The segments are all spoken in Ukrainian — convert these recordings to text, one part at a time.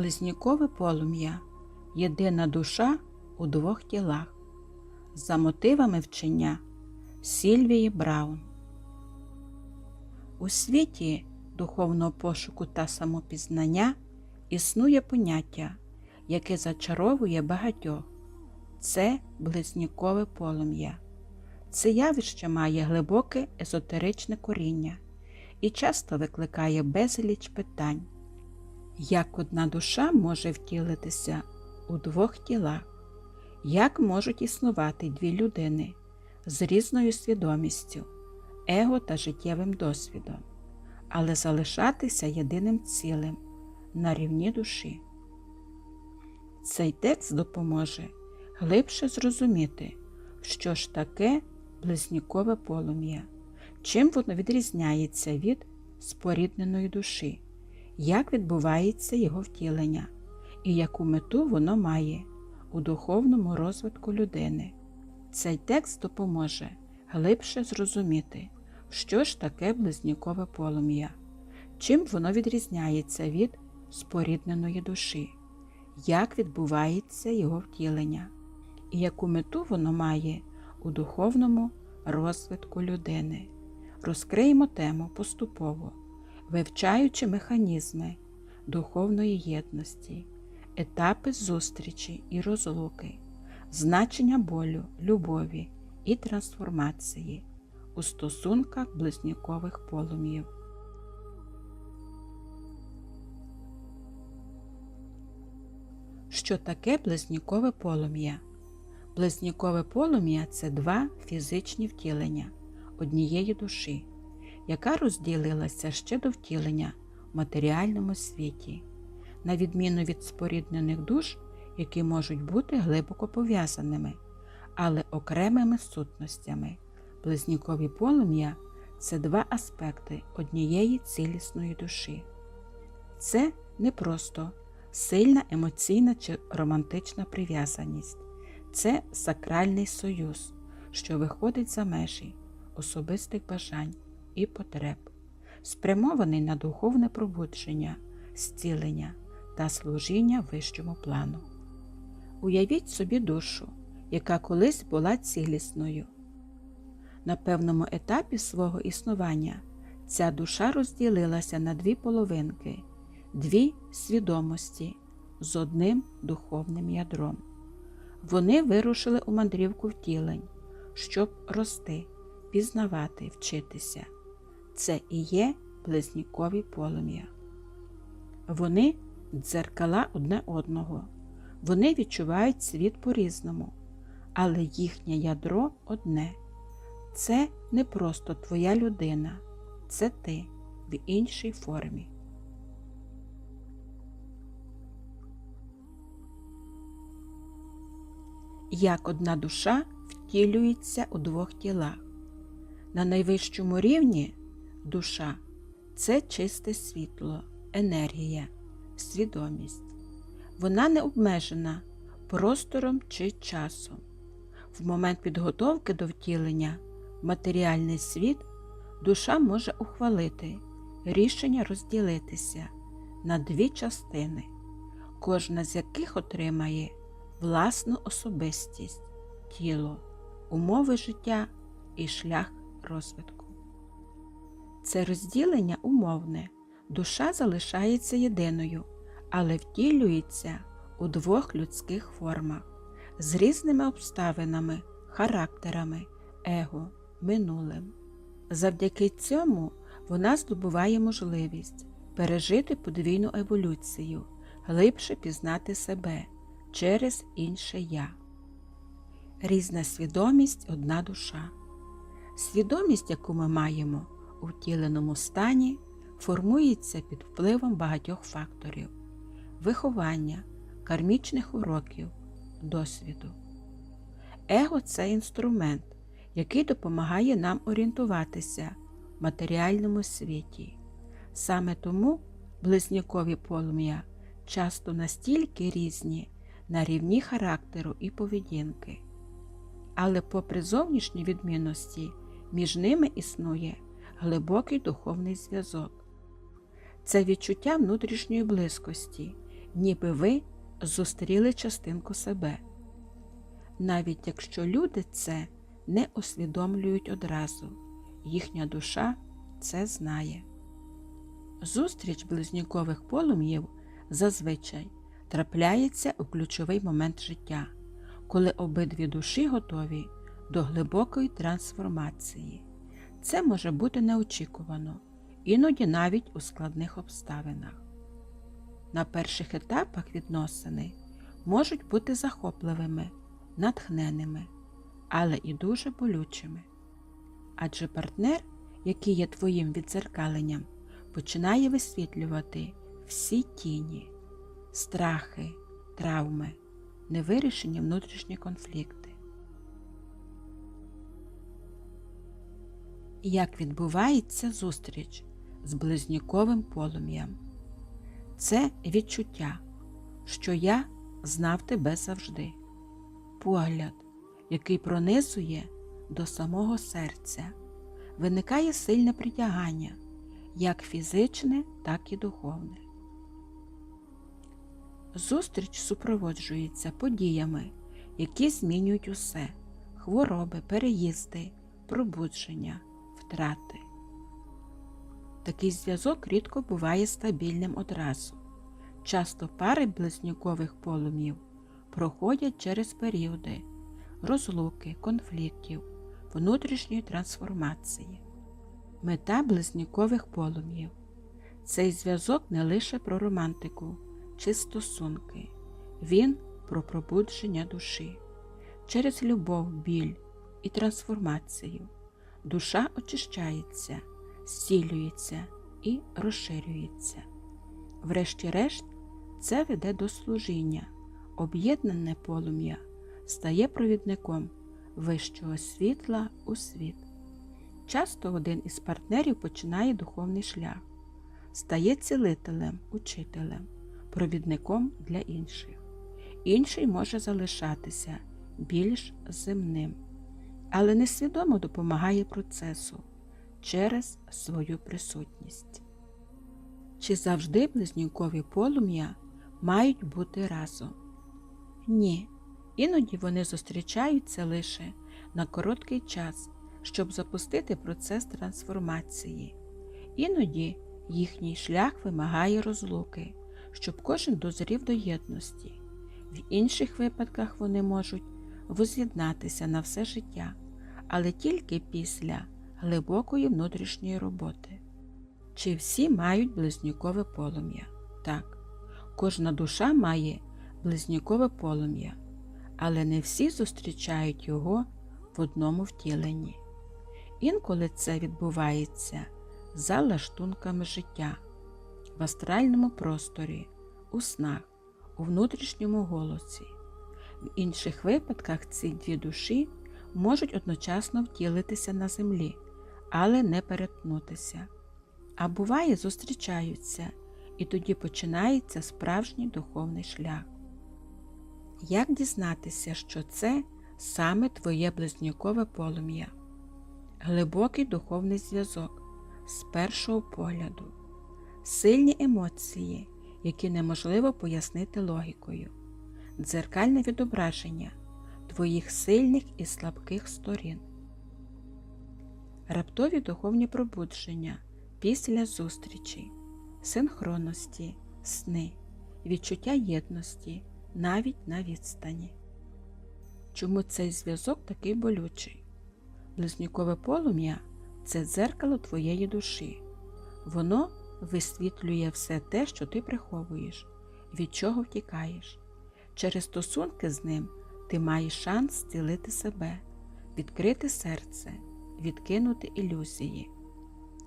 Близнікове полум'я єдина душа у двох тілах. За мотивами вчення Сільвії Браун. У світі духовного пошуку та самопізнання існує поняття, яке зачаровує багатьох. Це близнікове полум'я. Це явище має глибоке езотеричне коріння і часто викликає безліч питань. Як одна душа може втілитися у двох тілах? Як можуть існувати дві людини з різною свідомістю, его та життєвим досвідом, але залишатися єдиним цілим на рівні душі? Цей текст допоможе глибше зрозуміти, що ж таке близнікове полум'я, чим воно відрізняється від спорідненої душі як відбувається його втілення і яку мету воно має у духовному розвитку людини. Цей текст допоможе глибше зрозуміти, що ж таке близнікове полум'я, чим воно відрізняється від спорідненої душі, як відбувається його втілення, і яку мету воно має у духовному розвитку людини. Розкриємо тему поступово вивчаючи механізми духовної єдності, етапи зустрічі і розлуки, значення болю, любові і трансформації у стосунках близнікових полум'їв. Що таке близнікове полум'я? Близнікове полум'я це два фізичні втілення однієї душі яка розділилася ще до втілення в матеріальному світі, на відміну від споріднених душ, які можуть бути глибоко пов'язаними, але окремими сутностями. Близнікові полум'я це два аспекти однієї цілісної душі. Це не просто сильна емоційна чи романтична прив'язаність, це сакральний союз, що виходить за межі особистих бажань і потреб, спрямований на духовне пробудження, зцілення та служіння вищому плану. Уявіть собі душу, яка колись була цілісною. На певному етапі свого існування ця душа розділилася на дві половинки, дві свідомості з одним духовним ядром. Вони вирушили у мандрівку втілень, щоб рости, пізнавати, вчитися це і є близнікові полум'я. Вони дзеркала одне одного, вони відчувають світ по-різному, але їхнє ядро одне. Це не просто твоя людина, це ти в іншій формі. Як одна душа втілюється у двох тілах. На найвищому рівні душа це чисте світло, енергія, свідомість. Вона не обмежена простором чи часом. В момент підготовки до втілення в матеріальний світ душа може ухвалити рішення розділитися на дві частини, кожна з яких отримає власну особистість, тіло, умови життя і шлях розвитку. Це розділення умовне, душа залишається єдиною, але втілюється у двох людських формах з різними обставинами, характерами, его, минулим. Завдяки цьому вона здобуває можливість пережити подвійну еволюцію, глибше пізнати себе через інше я. Різна свідомість одна душа. Свідомість, яку ми маємо у втіленому стані формується під впливом багатьох факторів виховання, кармічних уроків, досвіду. Его це інструмент, який допомагає нам орієнтуватися в матеріальному світі. Саме тому близнякові полум'я часто настільки різні на рівні характеру і поведінки. Але, попри зовнішні відмінності, між ними існує глибокий духовний зв'язок. Це відчуття внутрішньої близькості ніби ви зустріли частинку себе. Навіть якщо люди це не усвідомлюють одразу, їхня душа це знає. Зустріч близнюкових полум'їв зазвичай трапляється у ключовий момент життя, коли обидві душі готові до глибокої трансформації. Це може бути неочікувано, іноді навіть у складних обставинах. На перших етапах відносини можуть бути захопливими, натхненими, але і дуже болючими. Адже партнер, який є твоїм відзеркаленням, починає висвітлювати всі тіні, страхи, травми, невирішені внутрішні конфлікти. Як відбувається зустріч з близнюковим полум'ям? Це відчуття, що я знав тебе завжди, погляд, який пронизує до самого серця, виникає сильне притягання, як фізичне, так і духовне. Зустріч супроводжується подіями, які змінюють усе хвороби, переїзди, пробудження, втрати. Такий зв'язок рідко буває стабільним одразу. Часто пари близнюкових полум'їв проходять через періоди розлуки, конфліктів, внутрішньої трансформації. Мета близнюкових полум'їв цей зв'язок не лише про романтику чи стосунки, він про пробудження душі. Через любов, біль і трансформацію душа очищається, зцілюється і розширюється. Врешті-решт, це веде до служіння, об'єднане полум'я стає провідником вищого світла у світ. Часто один із партнерів починає духовний шлях, стає цілителем, учителем, провідником для інших. Інший може залишатися більш земним, але несвідомо допомагає процесу через свою присутність. Чи завжди близнюкові полум'я мають бути разом? Ні. Іноді вони зустрічаються лише на короткий час, щоб запустити процес трансформації. Іноді їхній шлях вимагає розлуки, щоб кожен дозрів до єдності. В інших випадках вони можуть воз'єднатися на все життя, але тільки після глибокої внутрішньої роботи. Чи всі мають близнюкове полум'я? Так, кожна душа має близнюкове полум'я, але не всі зустрічають його в одному втіленні. Інколи це відбувається за лаштунками життя, в астральному просторі, у снах, у внутрішньому голосі. В інших випадках ці дві душі можуть одночасно втілитися на землі, але не перетнутися. А буває, зустрічаються, і тоді починається справжній духовний шлях. Як дізнатися, що це саме твоє близнюкове полум'я? Глибокий духовний зв'язок з першого погляду, сильні емоції, які неможливо пояснити логікою, дзеркальне відображення твоїх сильних і слабких сторін, раптові духовні пробудження після зустрічі, синхронності, сни, відчуття єдності навіть на відстані. Чому цей зв'язок такий болючий? Близнюкове полум'я це дзеркало твоєї душі. Воно висвітлює все те, що ти приховуєш, від чого втікаєш. Через стосунки з ним ти маєш шанс зцілити себе, відкрити серце, відкинути ілюзії.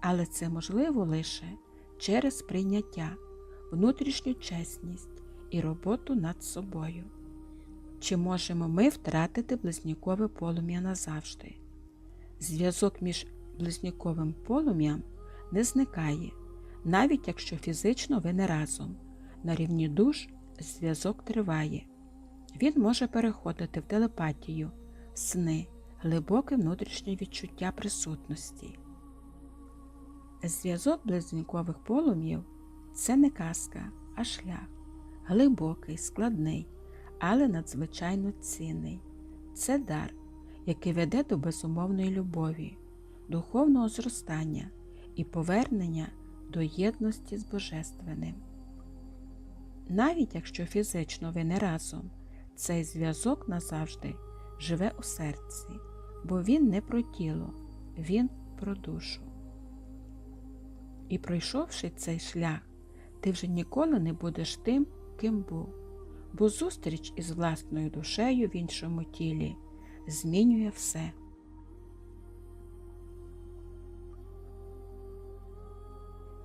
Але це можливо лише через прийняття, внутрішню чесність і роботу над собою. Чи можемо ми втратити близнюкове полум'я назавжди? Зв'язок між близнюковим полум'ям не зникає, навіть якщо фізично ви не разом. На рівні душ зв'язок триває. Він може переходити в телепатію, сни, глибоке внутрішнє відчуття присутності. Зв'язок близнюкових полум'їв це не казка, а шлях, глибокий, складний, але надзвичайно цінний. Це дар, який веде до безумовної любові, духовного зростання і повернення до єдності з Божественним. Навіть якщо фізично ви не разом, цей зв'язок назавжди живе у серці, бо він не про тіло, він про душу. І пройшовши цей шлях, ти вже ніколи не будеш тим, ким був, бо зустріч із власною душею в іншому тілі змінює все.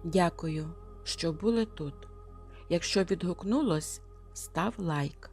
Дякую, що були тут. Якщо відгукнулось, став лайк,